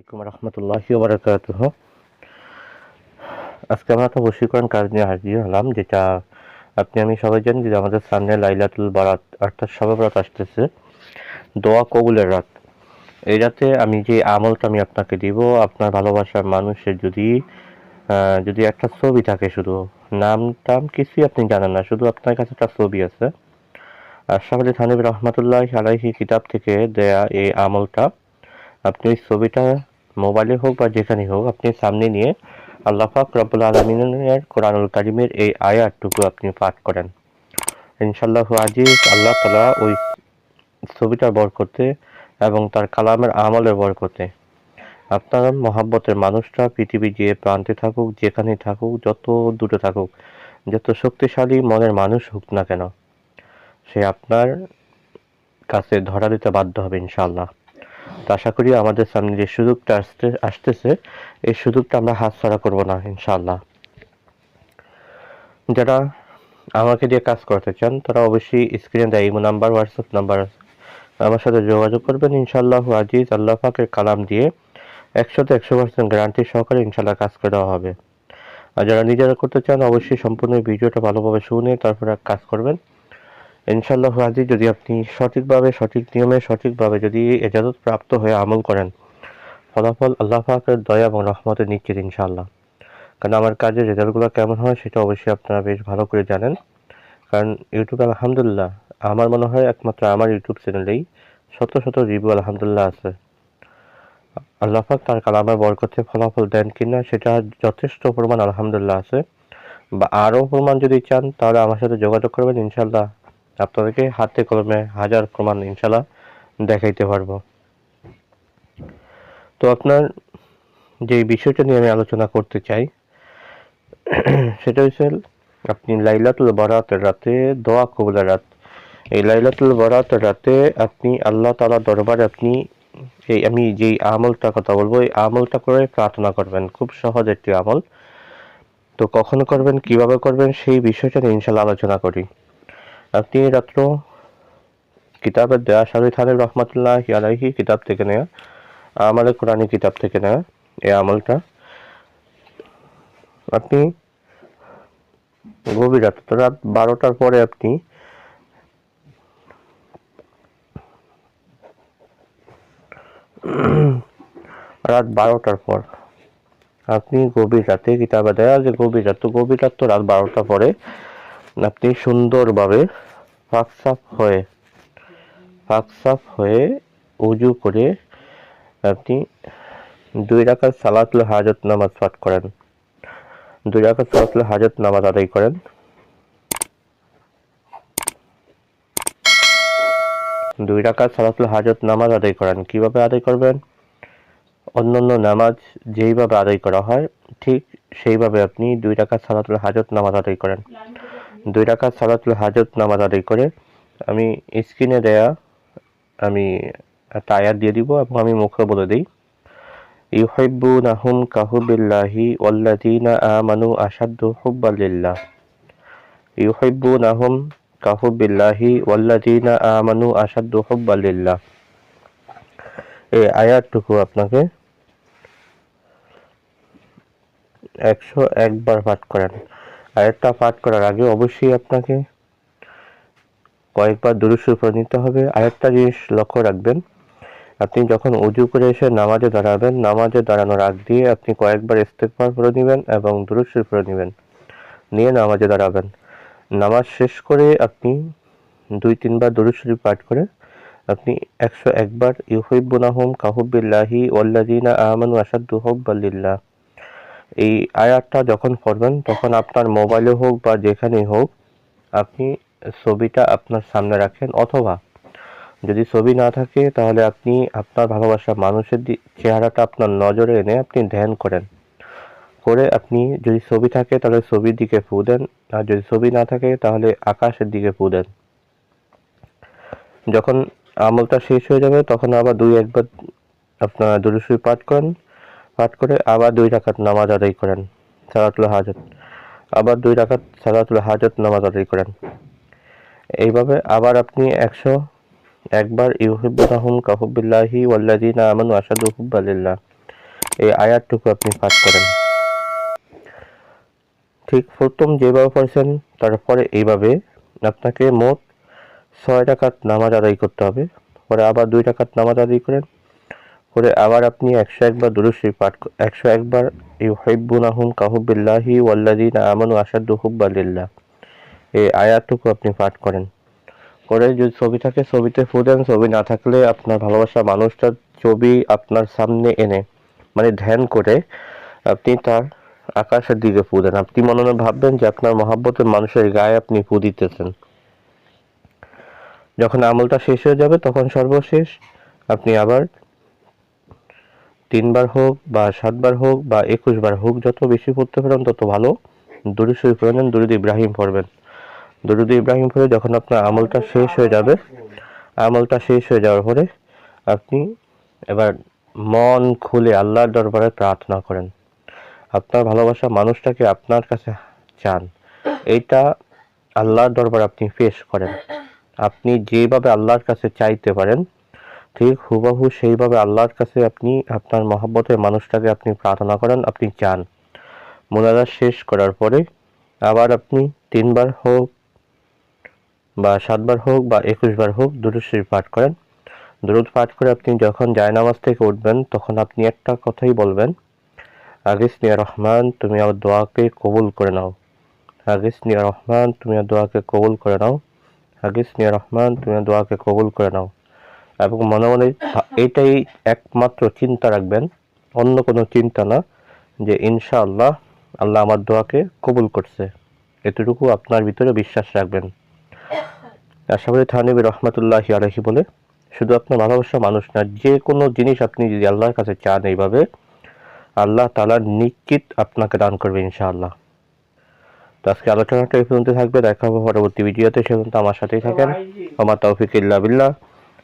আলাইকুম রহমতুল্লাহ বারকাত আজকে আমরা একটা বশীকরণ কাজ নিয়ে হাজির হলাম, যেটা আপনি আমি সবাই জানি যে আমাদের সামনে লাইলাতুল বারাত, অর্থাৎ সবে আসতেছে। দোয়া কবুলের রাত। এই রাতে আমি যে আমলটা আমি আপনাকে দিব, আপনার ভালোবাসার মানুষের যদি যদি একটা ছবি থাকে শুধু, নাম টাম কিছুই আপনি জানেন না, শুধু আপনার কাছে একটা ছবি আছে। আশরাফ আলী থানবী রহমতুল্লাহ আলাইহি কিতাব থেকে দেয়া এই আমলটা, আপনি ওই ছবিটা মোবাইলে হোক বা যেখানে হোক, আপনি সামনে নিয়ে আল্লাহ পাক রব্বুল আলমিনের কোরআনুল কারিমের এই আয়াতটুকু আপনি পাঠ করেন। ইনশাল্লাহ আজিজ, আল্লাহ তালা ওই ছবিটার বর করতে এবং তার কালামের আমলের বর করতে আপনার মহাব্বতের মানুষটা পৃথিবী যে প্রান্তে থাকুক যেখানে থাকুক, যত দূরে থাকুক, যত শক্তিশালী মনের মানুষ হোক না কেন, সে আপনার কাছে ধরা দিতে বাধ্য হবে ইনশাআল্লাহ। তো আশা করি আমাদের সামনে যে সুযোগটা আসতে, আসতেছে, এই সুযোগটা আমরা হাতছাড়া করব না, ইনশাআল্লাহ। যারা আমাকে দিয়ে কাজ করতে চান, তারা অবশ্যই স্ক্রিনে দেয় ইমো নাম্বার হোয়াটসঅ্যাপ নাম্বার আছে। আমার সাথে যোগাযোগ করবেন, ইনশাআল্লাহ আজিজ, আল্লাহ পাকের কালাম দিয়ে একশোতে একশো পার্সেন্ট গ্যারান্টি সহকারে ইনশাল্লাহ কাজ করে দেওয়া হবে। আর যারা নিজেরা করতে চান, অবশ্যই সম্পূর্ণ ভিডিওটা ভালোভাবে শুনে তারপরে কাজ করবেন। ইনশাল্লাহ আজি যদি আপনি সঠিকভাবে, সঠিক নিয়মে, সঠিকভাবে যদি এজাজত প্রাপ্ত হয়ে আমল করেন, ফলাফল আল্লাহ পাকের দয়া এবং রহমতে নিশ্চিত ইনশাল্লাহ কারণ আমার কাজের রেজাল্টগুলো কেমন হয় সেটা অবশ্যই আপনারা বেশ ভালো করে জানেন। কারণ ইউটিউবে আলহামদুলিল্লাহ, আমার মনে হয় একমাত্র আমার ইউটিউব চ্যানেলেই শত শত রিভিউ আলহামদুলিল্লাহ আছে। আল্লাহ পাক তার কালামের বরকতে ফলাফল দেন কিনা সেটা যথেষ্ট পরিমাণ আলহামদুলিল্লাহ আছে। বা আরও প্রমাণ যদি চান, তাহলে আমার সাথে যোগাযোগ করবেন ইনশাল্লাহ আপনাদেরকে হাতে কলমে হাজার প্রমাণ ইনশাল্লাহ দেখাইতে পারব। তো আপনার যে বিষয়টা নিয়ে আমি আলোচনা করতে চাই, সেটা হচ্ছে আপনি লাইলাতুল বারাতের রাতে দোয়া কবুলের রাত। এই লাইলাতুল বারাতের রাতে আপনি আল্লাহ তালা দরবারে আপনি এই আমি যেই আমলটা কথা বলব, এই আমলটা করে প্রার্থনা করবেন। খুব সহজ একটি আমল। তো কখন করবেন, কীভাবে করবেন, সেই বিষয়টা নিয়ে ইনশাল্লাহ আলোচনা করি। আপনি রাত্র, কিতাবের দেয়া শাহিদ খানের রহমতুল্লাহ আলাইহি কিতাব থেকে নেয়া, আমাদের কোরআনী কিতাব থেকে নেয়া, এই আমলটা। আপনি গভীর রাত রাত বারোটার পরে আপনি রাত বারোটার পর আপনি গভীর রাতে কিতাবে দেয়া, যে গভীর রাত, তো গভীর রাত তো রাত বারোটার পরে আপনি সুন্দরভাবে ফাঁকসাফ হয়ে ফাঁকসাফ হয়ে উজু করে আপনি দুই রাকাত সালাতুল হাজত নামাজ পাঠ করেন। দুই রাকাত সালাতুল হাজত নামাজ আদায় করেন। দুই রাকাত সালাতুল হাজত নামাজ আদায় করেন। কীভাবে আদায় করবেন? অন্যান্য নামাজ যেইভাবে আদায় করা হয়, ঠিক সেইভাবে আপনি দুই রাকাত সালাতুল হাজত নামাজ আদায় করেন। দুই রাকাত সালাতুল হাজত নামাজ আদায় করে আমি স্ক্রিনে দেয়া আমি একটা আয়াত দিয়ে দিব এবং আমি মুখে বলে দিই। ইউহিব্বুনাহুম কাহুবিল্লাহি ওয়াল্লাযীনা আমানু আশাদ্দু হুব্বাল লিল্লাহ। ইউহিব্বুনাহুম কাহুবিল্লাহি ওয়াল্লাযীনা আমানু আশাদ্দু হুব্বাল লিল্লাহ। এই আয়াতটুকু আপনাকে একশো একবার পাঠ করেন। আয়াতটা পাঠ করার আগে অবশ্যই আপনাকে কয়েকবার দুরুসুর করে নিতে হবে। আরেকটা জিনিস লক্ষ্য রাখবেন, আপনি যখন উজু করে এসে নামাজে দাঁড়াবেন, নামাজে দাঁড়ানোর আগ দিয়ে আপনি কয়েকবার ইস্তেকবার করে নেবেন এবং দুরুসুর করে নেবেন। নিয়ে নামাজে দাঁড়াবেন। নামাজ শেষ করে আপনি দুই, তিনবার দুরুসুরি পাঠ করে আপনি একশো একবার ইউহিবুনাহুম কাহুবিল্লাহি ওয়াল্লাযীনা আমানু আশাদ্দু হুব্বাল্লিল্লাহ এই আয়াতটা যখন পড়বেন, তখন আপনার মোবাইলে হোক বা যেখানেই হোক, আপনি ছবিটা আপনার সামনে রাখেন। অথবা যদি ছবি না থাকে, তাহলে আপনি আপনার ভালোবাসা মানুষের চেহারাটা আপনার নজরে এনে আপনি ধ্যান করেন। করে আপনি যদি ছবি থাকে, তাহলে ছবির দিকে ফু দেন। আর যদি ছবি না থাকে, তাহলে আকাশের দিকে ফু দেন। যখন আমলটা শেষ হয়ে যাবে, তখন আবার দুই একবার আপনার দুরুসুই পাঠ করেন। পাঠ করে, আবার দুই রাকাত নামাজ আদায় করেন, সালাতুল হাজত। আবার দুই রাকাত সালাতুল হাজত নামাজ আদায় করেন। এইভাবে আবার আপনি একশো একবার ইউহিবুনাহুম কাহুবিল্লাহি ওয়াল্লাযীনা আমানু আশাদু হুব্বালিল্লাহ। এই আয়াতটুকু আপনি পাঠ করেন। ঠিক প্রথম যেভাবে পড়েছেন, তারপরে এইভাবে আপনাকে মোট ছয় টাকার নামাজ আদায় করতে হবে। পরে আবার দুই টাকার নামাজ আদায় করেন পরে আবার আপনি একশো একবার দুরুশ্রী পাঠ একশো একবার ইউহিব্বুনাহুম কাহুবিল্লাহি ওয়াল্লাযীনা আমানু আশাদ্দু হুব্বালিল্লাহ এই আয়াতটুকু আপনি পাঠ করেন। করে যদি ছবি থাকে, ছবিতে ফু দেন, ছবি না থাকলে আপনার ভালোবাসা মানুষটার ছবি আপনার সামনে এনে মানে ধ্যান করে আপনি তার আকাশের দিকে ফু দেন। আপনি মনে মনে ভাববেন যে আপনার মহাব্বতের মানুষের গায়ে আপনি ফু দিতেছেন। যখন আমলটা শেষ হয়ে যাবে, তখন সর্বশেষ আপনি আবার তিনবার হোক বা সাতবার হোক বা একুশ বার হোক, যত বেশি পড়তে পারেন তত ভালো। দরুদ শরীফ পড়বেন দরুদ ইব্রাহিম পড়বেন। দরুদ ইব্রাহিম পড়ে যখন আপনার আমলটা শেষ হয়ে যাবে, আমলটা শেষ হয়ে যাওয়ার পরে আপনি এবার মন খুলে আল্লাহর দরবারে প্রার্থনা করেন। আপনার ভালোবাসা মানুষটাকে আপনার কাছে চান। এইটা আল্লাহর দরবার আপনি পেশ করেন। আপনি যেভাবে আল্লাহর কাছে চাইতে পারেন ঠিক হুবাহু সেইভাবে আল্লাহর কাছে আপনি, আপনার মহাব্বতের মানুষটাকে আপনি প্রার্থনা করেন, আপনি চান। মোনাজাত শেষ করার পরে আবার আপনি তিনবার হোক বা সাতবার হোক বা একুশ বার হোক দুরুদ শরীফ পাঠ করেন। দুরুদ পাঠ করে আপনি যখন জায়নামাজ থেকে উঠবেন, তখন আপনি একটা কথাই বলবেন আগিস নিয়া রহমান, তুমি আমার দোয়াকে কবুল করে নাও। আগিস নিয়া রহমান, তুমি আমার দোয়াকে কবুল করে নাও। আগিস নিয়া রহমান, তুমি আমার দোয়াকে কবুল করে নাও। এবং মনে মনে এটাই একমাত্র চিন্তা রাখবেন অন্য কোনো চিন্তা না যে ইনশাআল্লাহ আল্লাহ আমার দোয়াকে কবুল করছে। এতটুকু আপনার ভিতরে বিশ্বাস রাখবেন। আশা করি থানিবি রহমতুল্লাহ আলহি বলে শুধু আপনার ভালোবাসা মানুষ না যে কোনো জিনিস আপনি যদি আল্লাহর কাছে চান এইভাবে আল্লাহ তালা নিশ্চিত আপনাকে দান করবে ইনশাআল্লাহ। তো আজকে আলোচনাটা এই পর্যন্ত থাকবে দেখা হবে পরবর্তী ভিডিওতে সে পর্যন্ত আমার সাথেই থাকেন। আমার তৌফিক ইল্লা বিল্লাহ।